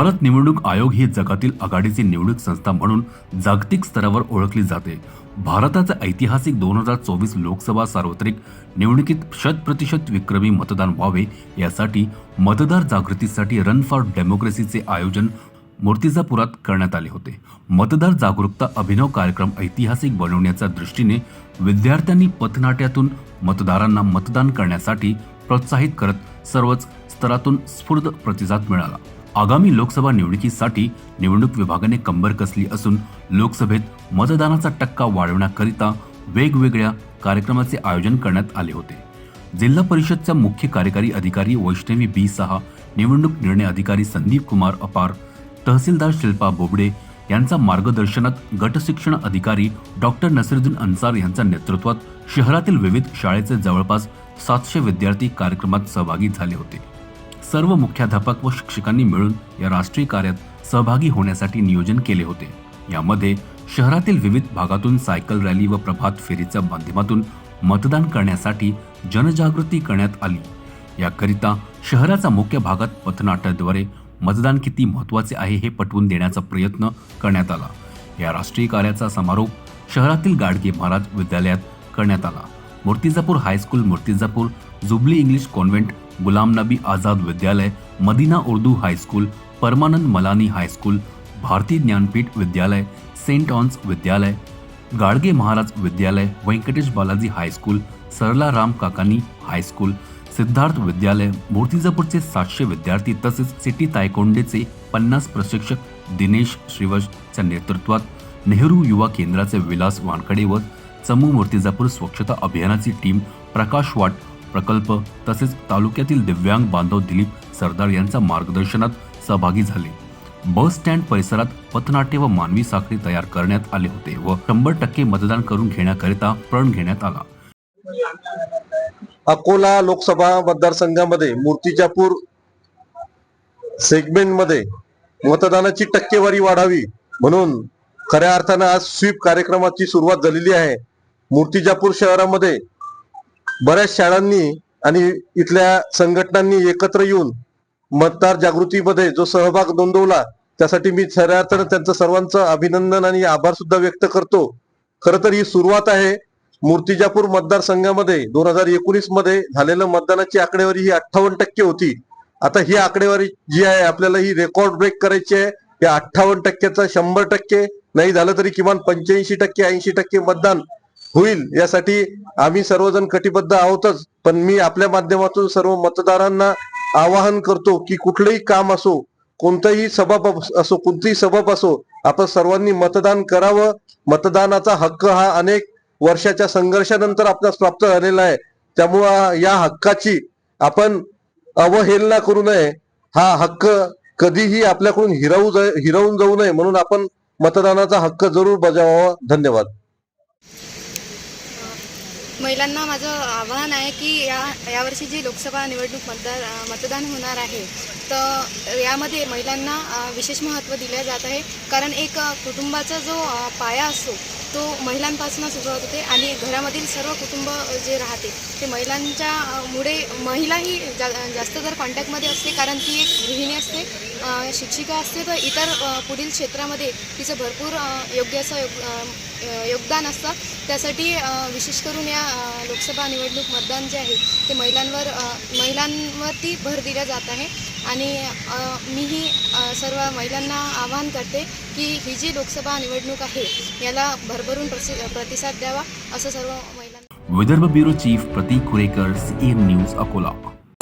भारत निवडणूक आयोग ही जगातील आघाडीची निवडणूक संस्था म्हणून जागतिक स्तरावर ओळखली जाते. भारताचा ऐतिहासिक दोन हजार चोवीस लोकसभा सार्वत्रिक निवडणुकीत शत प्रतिशत विक्रमी मतदान व्हावे यासाठी मतदार जागृतीसाठी रन फॉर डेमोक्रेसीचे आयोजन मूर्तिजापुरात करण्यात आले होते. मतदार जागरूकता अभिनव कार्यक्रम ऐतिहासिक बनवण्याच्या दृष्टीने विद्यार्थ्यांनी पथनाट्यातून मतदारांना मतदान करण्यासाठी प्रोत्साहित करत सर्वच स्तरातून स्फूर्त प्रतिसाद मिळाला. आगामी लोकसभा निवडणुकीसाठी निवडणूक विभागाने कंबर कसली असून लोकसभेत मतदानाचा टक्का वाढवण्याकरिता वेगवेगळ्या कार्यक्रमाचे आयोजन करण्यात आले होते. जिल्हा परिषदच्या मुख्य कार्यकारी अधिकारी वैष्णवी बी सहा निवडणूक निर्णय अधिकारी संदीप कुमार अपार तहसीलदार शिल्पा बोबडे यांचा मार्गदर्शनात गटशिक्षण अधिकारी डॉक्टर नसरुद्दीन अन्सार यांच्या नेतृत्वात शहरातील विविध शाळेचे जवळपास सातशे विद्यार्थी कार्यक्रमात सहभागी झाले होते. सर्व मुख्याध्यापक व शिक्षकांनी मिळून या राष्ट्रीय कार्यात सहभागी होण्यासाठी नियोजन केले होते. यामध्ये शहरातील विविध भागातून सायकल रॅली व प्रभात फेरीच्या माध्यमातून मतदान करण्यासाठी जनजागृती करण्यात आली. याकरिता शहराच्या मुख्य भागात पथनाट्याद्वारे मतदान किती महत्त्वाचे आहे हे पटवून देण्याचा प्रयत्न करण्यात आला. या राष्ट्रीय कार्याचा समारोप शहरातील गाडगे महाराज विद्यालयात करण्यात आला. Murtijapur high school Murtijapur jubilee English convent Ghulam Nabi Azad विद्यालय Madina Urdu high school Parmanand Malani high school Bharatiya Gyanpeeth विद्यालय सेंट ऑन्स विद्यालय गाडगे महाराज विद्यालय Venkatesh Balaji high school Sarla Ram Kakani high school Siddharth विद्यालय मूर्तिजापूरचे सातशे विद्यार्थी तसेच city तायकोंडेचे पन्नास प्रशिक्षक दिनेश श्रीवशच्या नेतृत्वात नेहरू युवा केंद्राचे विलास वानकडे व चमू मूर्तिजापूर स्वच्छता अभियानाची टीम प्रकाश वाट प्रकल्प तसेच तालुक्यातील दिव्यांग बांधव दिलीप सरदार यांच्या मार्गदर्शनात सहभागी झाले. बस स्टँड परिसरात पथनाट्य व मानवी साखळी तयार करण्यात आले होते व शंभर टक्के मतदान करून घेण्याकरिता प्रण घेण्यात आला. अकोला लोकसभा मतदारसंघामध्ये मूर्तिजापूर सेगमेंटमध्ये मतदानाची टक्केवारी वाढावी म्हणून खऱ्या अर्थानं आज स्वीप कार्यक्रमाची सुरुवात झालेली आहे. मूर्तिजापूर शहरामध्ये बऱ्याच शाळांनी आणि इथल्या संघटनांनी एकत्र येऊन मतदार जागृतीमध्ये जो सहभाग नोंदवला त्यासाठी मी खऱ्या अर्थानं त्यांचं सर्वांचं अभिनंदन आणि आभार सुद्धा व्यक्त करतो. खरं तर ही सुरुवात आहे मूर्तिजापूर मतदारसंघामध्ये. दोन हजार एकोणीसमध्ये झालेलं मतदानाची आकडेवारी ही अठ्ठावन्न टक्के होती. आता ही आकडेवारी जी आहे आपल्याला ही रेकॉर्ड ब्रेक करायची आहे. या अठ्ठावन्न टक्क्याचा शंभर टक्के नाही झालं तरी किमान पंच्याऐंशी टक्के ऐंशी टक्के मतदान होईल यासाठी आम्ही सर्वजण कटिबद्ध आहोतच. पण मी आपल्या माध्यमातून सर्व मतदारांना आवाहन करतो की कुठलंही काम असो कोणतंही सभा असो कोणतीही सभा असो आपण सर्वांनी मतदान करावं. मतदानाचा हक्क हा अनेक वर्षाच्या संघर्षानंतर आपल्यास प्राप्त झालेला आहे. त्यामुळं या हक्काची आपण अवहेलना करू नये. हा हक्क कधीही आपल्याकडून हिरावू जा- हिरावून जाऊ नये म्हणून आपण मतदानाचा हक्क जरूर बजावावा. धन्यवाद. महिलांना माझं आव्हान आहे की या यावर्षी जी लोकसभा निवडणूक मतदार मतदान होणार आहे तर यामध्ये महिलांना विशेष महत्त्व दिले जात आहे. कारण एक कुटुंबाचा जो पाया असतो तो महिलांपासून सुरुवात होते आणि घरामधील सर्व कुटुंब जे राहते ते महिलांच्या मुळे महिलाही जा जास्त जर कॉन्टॅक्टमध्ये असते कारण ती एक गृहिणी असते शिक्षिका असते तर इतर पुढील क्षेत्रामध्ये तिचं भरपूर योग्य असं योग योगदान असतं. त्यासाठी विशेष करून या लोकसभा निवडणूक मतदान जे आहे ते महिलांवर महिलांवरती भर दिला जात आहे. आणि मीही सर्व महिलांना आवाहन करते की ही जी लोकसभा निवडणूक आहे याला भरभरून प्रसि प्रतिसाद द्यावा असं सर्व महिलांना Vidarbha bureau chief Pratik Kurekar CN news Akola.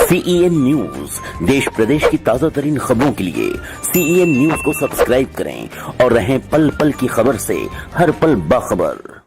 CEN news देश प्रदेश की ताज़ा तरीन खबरों के लिए सीईएन न्यूज़ को सब्सक्राइब करें और रहें पल पल की खबर से हर पल बाखबर।